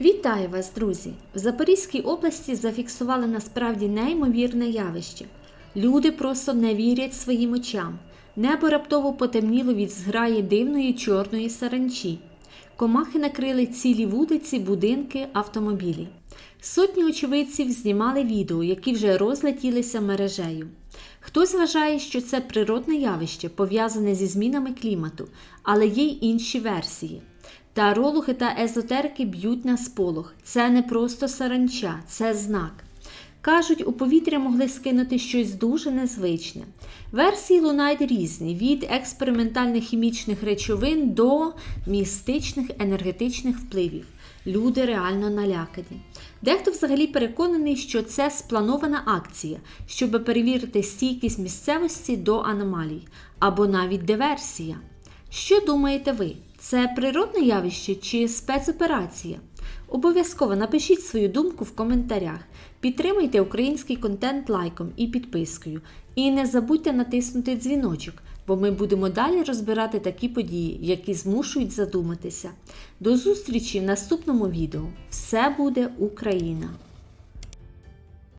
Вітаю вас, друзі! В Запорізькій області зафіксували насправді неймовірне явище. Люди просто не вірять своїм очам. Небо раптово потемніло від зграї дивної чорної саранчі. Комахи накрили цілі вулиці, будинки, автомобілі. Сотні очевидців знімали відео, які вже розлетілися мережею. Хтось вважає, що це природне явище, пов'язане зі змінами клімату, але є й інші версії. Тарологи та езотерики б'ють на сполох. Це не просто саранча, це знак. Кажуть, у повітря могли скинути щось дуже незвичне. Версії лунають різні: від експериментальних хімічних речовин до містичних енергетичних впливів. Люди реально налякані. Дехто взагалі переконаний, що це спланована акція, щоб перевірити стійкість місцевості до аномалій, або навіть диверсія. Що думаєте ви? Це природне явище чи спецоперація? Обов'язково напишіть свою думку в коментарях. Підтримайте український контент лайком і підпискою. І не забудьте натиснути дзвіночок, бо ми будемо далі розбирати такі події, які змушують задуматися. До зустрічі в наступному відео. Все буде Україна!